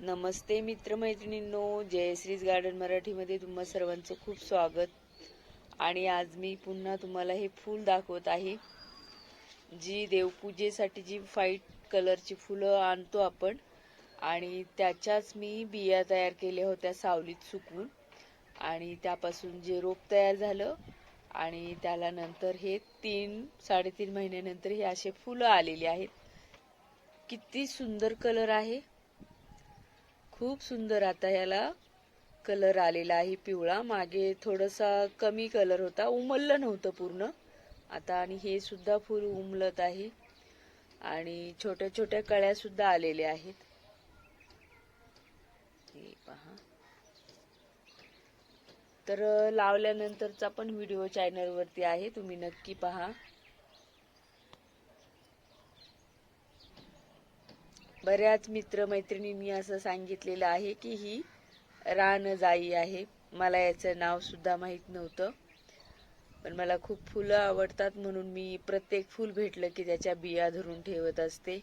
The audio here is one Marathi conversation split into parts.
नमस्ते मित्रमैत्रिणींनो जयश्रीज गार्डन मराठीमध्ये तुम्हा सर्वांचं खूप स्वागत. आणि आज मी पुन्हा तुम्हाला हे फूल दाखवत आहे जी देवपूजेसाठी जी व्हाईट कलरची फुलं आणतो आपण. आणि त्याच्याच मी बिया तयार केल्या होत्या सावलीत सुकवून. आणि त्यापासून जे रोप तयार झालं आणि त्याला नंतर हे तीन साडेतीन महिन्यानंतर हे असे फुलं आलेली आहेत. किती सुंदर कलर आहे. खूप सुंदर आता याला कलर आलेला आहे पिवळा. मागे थोडासा कमी कलर होता उमललं नव्हतं पूर्ण. आता आणि हे सुद्धा फुल उमलत आहे. आणि छोट्या छोट्या कळ्या सुद्धा आलेल्या आहेत. हे पहा. तर लावल्यानंतरचा पण व्हिडिओ चॅनलवरती आहे. तुम्ही नक्की पहा. बऱ्याच मित्रमैत्रिणींनी असं सांगितलेलं आहे की ही रानजाई आहे. मला याचं नावसुद्धा माहीत नव्हतं. पण मला खूप फुलं आवडतात म्हणून मी प्रत्येक फूल भेटलं की त्याच्या बिया धरून ठेवत असते.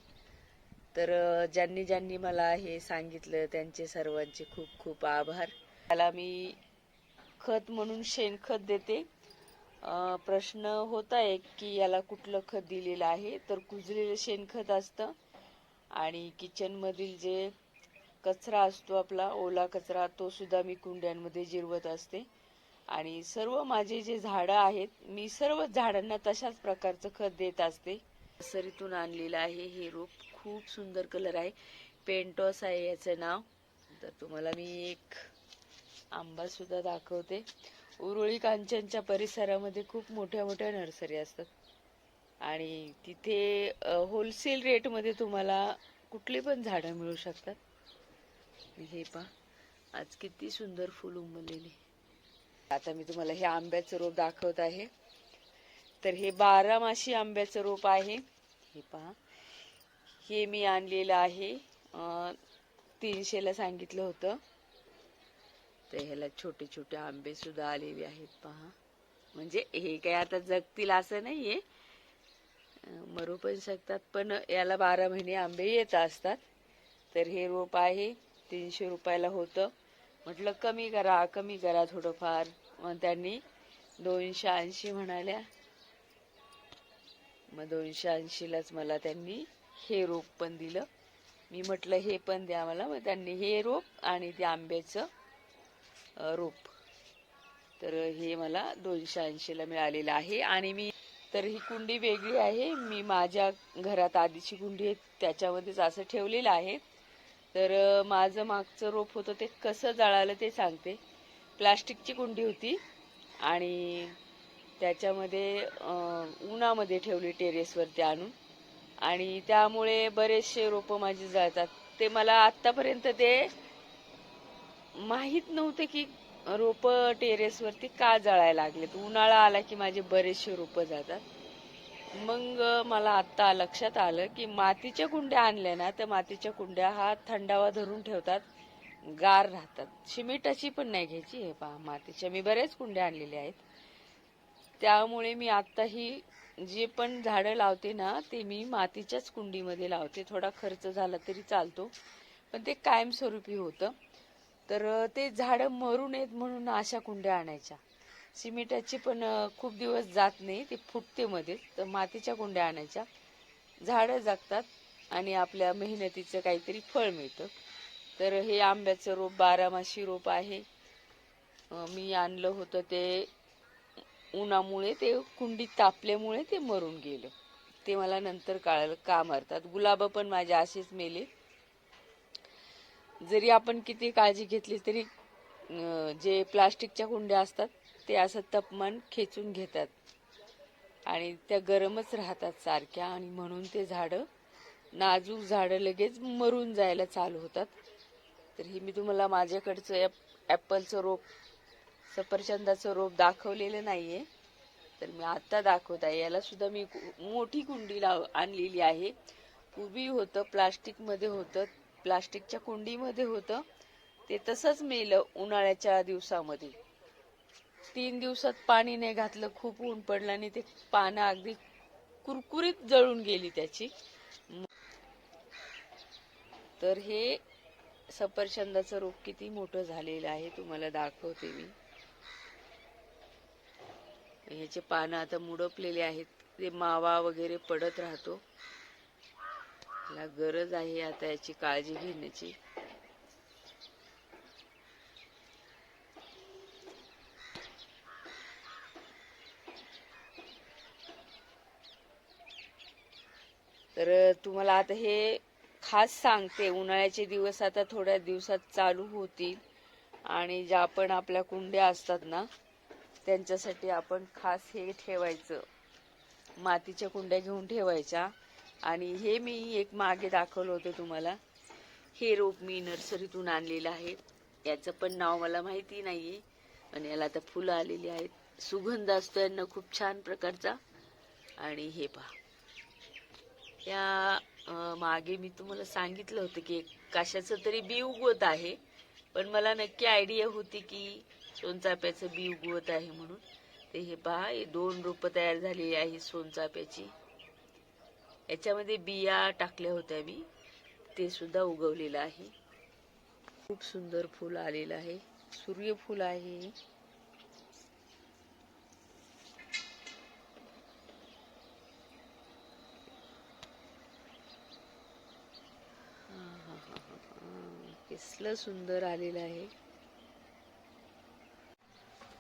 तर ज्यांनी ज्यांनी मला हे सांगितलं त्यांचे सर्वांचे खूप खूप आभार. त्याला मी खत म्हणून शेणखत देते. प्रश्न होता एक की याला कुठलं खत दिलेलं आहे? तर कुजलेलं शेणखत असतं. आणि किचनमधील जे कचरा असतो आपला ओला कचरा तो सुद्धा मी कुंड्यांमध्ये जिरवत असते. आणि सर्व माझे जे झाडं आहेत मी सर्व झाडांना तशाच प्रकारचं खत देत असते. नर्सरीतून आणलेलं आहे हे रोप. खूप सुंदर कलर आहे. पेंटॉस आहे याचं नाव. तर तुम्हाला मी एक आंबा सुद्धा दाखवते. उरुळी कांचनच्या परिसरामध्ये खूप मोठ्या मोठ्या नर्सरी असतात. आणि तिथे होलसेल रेटमध्ये तुम्हाला कुठली पण झाडं मिळू शकतात. हे पहा. आज किती सुंदर फुल उमललेली आता मी तुम्हाला हे आंब्याचं रोप दाखवत आहे. तर हे बारामाशी आंब्याचं रोप आहे. हे पहा. हे मी आणलेलं आहे तीनशेला सांगितलं होतं. तर ह्याला छोटे छोटे आंबे सुद्धा आलेले आहेत पहा. म्हणजे हे काय आता जगतील असं नाहीये. मरू पण शकतात पण याला बारा महिने आंबे येत असतात. तर हे रोप आहे तीनशे रुपयाला होतं. म्हटलं कमी करा कमी करा थोडंफार. मग त्यांनी दोनशे ऐंशी म्हणाल्या. मग दोनशे ऐंशीलाच मला त्यांनी हे रोप पण दिलं. मी म्हटलं हे पण द्या मला. मग त्यांनी हे रोप आणि ते आंब्याचं रोप. तर हे मला दोनशे ऐंशीला मिळालेलं आहे. आणि मी तर ही कुंडी वेगळी आहे. मी माझ्या घरात आधीची कुंडी आहे त्याच्यामध्येच असं ठेवलेलं आहे. तर माझं मागचं रोप होतं ते कसं जळालं ते सांगते. प्लास्टिकची कुंडी होती आणि त्याच्यामध्ये उन्हामध्ये ठेवली टेरेसवरती आणून. आणि त्यामुळे बरेचसे रोपं माझी जळतात. ते मला आत्तापर्यंत ते माहीत नव्हते की रोप टेरेसवरती का जळायला लागलेत उन्हाळा आला की माझे बरेचसे रोप जातात. मग मला आता लक्षात आलं की मातीच्या कुंड्या आणल्या ना तर मातीच्या कुंड्या हा थंडावा धरून ठेवतात गार राहतात. शिमिटाची पण नाही घ्यायची हे पहा मातीच्या. मी बऱ्याच कुंड्या आणलेल्या आहेत. त्यामुळे मी आत्ताही जे पण झाडं लावते ना ते मी मातीच्याच कुंडीमध्ये लावते. थोडा खर्च झाला तरी चालतो. पण ते कायमस्वरूपी होतं. तर ते झाडं मरू नयेत म्हणून अशा कुंड्या आणायच्या. सिमेंटाची पण खूप दिवस जात नाही ते फुटते मध्ये तर मातीच्या कुंड्या आणायच्या. झाडं जागतात आणि आपल्या मेहनतीचं काहीतरी फळ मिळतं. तर हे आंब्याचं रोप बारामाशी रोप आहे. मी आणलं होतं ते उन्हामुळे ते कुंडीत तापल्यामुळे ते मरून गेलं. ते मला नंतर कळालं का मरतात? गुलाब पण माझे असेच मेले. जरी आपण किती काळजी घेतली तरी जे प्लास्टिकच्या कुंड्या असतात ते असं तापमान खेचून घेतात. आणि त्या गरमच राहतात सारख्या आणि म्हणून ते झाडं नाजूक झाडं लगेच मरून जायला चालू होतात. तर हे मी तुम्हाला माझ्याकडचं ॲप ॲपलचं रोप सफरचंदाचं रोप दाखवलेलं नाही आहे तर मी आत्ता दाखवत आहे याला सुद्धा मी मोठी कुंडी लाव आणलेली आहे. उभी होतं प्लास्टिकमध्ये होतं. प्लास्टिकच्या कुंडीमध्ये होतं. ते तसंच मेलं उन्हाळ्याच्या दिवसामध्ये. तीन दिवसात पाणी नाही घातलं खूप ऊन पडलं आणि ते पानं अगदी कुरकुरीत जळून गेली त्याची. तर हे सफरचंदाचं रोप किती मोठं झालेलं आहे तुम्हाला दाखवते मी. ह्याचे पानं आता मुडपलेले आहेत. ते मावा वगैरे पडत राहतो. मला गरज आहे आता याची काळजी घेण्याची. तर तुम्हाला आता हे खास सांगते उन्हाळ्याचे दिवस आता थोड्या दिवसात चालू होतील. आणि ज्या पण आपल्या कुंड्या असतात ना त्यांच्यासाठी आपण खास हे ठेवायचं. मातीच्या कुंड्या घेऊन ठेवायच्या. आणि हे मी एक मागे दाखवलं होतं तुम्हाला. हे रोप मी नर्सरीतून आणलेलं आहे. याचं पण नाव मला माहिती नाही आहे आणि याला आता फुलं आलेली आहेत. सुगंध असतो यांना खूप छान प्रकारचा. आणि हे पहा. या मागे मी तुम्हाला सांगितलं होतं की एक कशाचं तरी बी उगवत आहे. पण मला नक्की आयडिया होती की सोनचाफ्याचं बी उगवत आहे म्हणून. ते हे पहा हे दोन रोपं तयार झालेली आहे सोनचाफ्याची. याच्यामध्ये बिया टाकल्या होत्या मी. ते सुद्धा उगवलेलं आहे. खूप सुंदर फुल आलेलं आहे. सूर्यफूल आहे. कसलं सुंदर आलेलं आहे.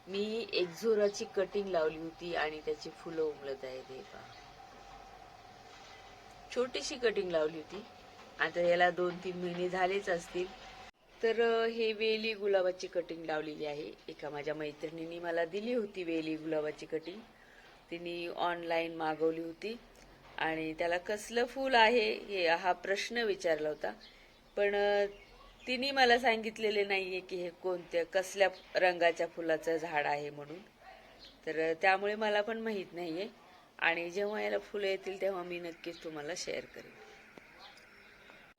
मी एक्झोराची कटिंग लावली होती आणि त्याची फुलं उमलत आहेत हे पहा. छोटीशी कटिंग लावली होती. आता याला दोन तीन महिने झालेच असतील. तर हे वेली गुलाबाची कटिंग लावलेली आहे. एका माझ्या मैत्रिणीने मला दिली होती वेली गुलाबाची कटिंग तिने ऑनलाईन मागवली होती. आणि त्याला कसलं फूल आहे हे हा प्रश्न विचारला होता. पण तिने मला सांगितलेले नाही आहे की हे कोणत्या कसल्या रंगाच्या फुलाचं झाड आहे म्हणून. तर त्यामुळे मला पण माहीत नाही आहे आणि जेव्हा याला फुलं येतील तेव्हा मी नक्कीच तुम्हाला शेअर करेन.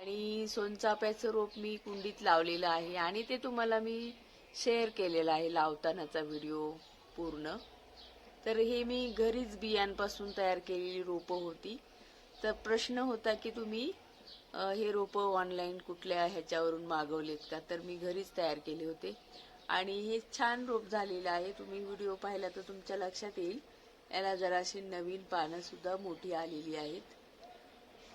आणि सोनचाफ्याचं रोप मी कुंडीत लावलेलं आहे आणि ते तुम्हाला मी शेअर केलेलं आहे लावतानाचा व्हिडिओ पूर्ण. तर हे मी घरीच बियांपासून तयार केलेली रोपं होती. तर प्रश्न होता की तुम्ही हे रोपं ऑनलाईन कुठल्या ह्याच्यावरून मागवलेत का? तर मी घरीच तयार केले होते. आणि हे छान रोप झालेलं आहे. तुम्ही व्हिडिओ पाहिला तर तुमच्या लक्षात येईल. याला जराशी नवीन पानं सुद्धा मोठी आलेली आहेत.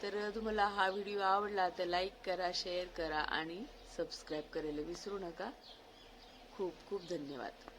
तर तुम्हाला हा व्हिडिओ आवडला तर लाईक करा शेअर करा आणि सबस्क्राईब करायला विसरू नका. खूप खूप धन्यवाद.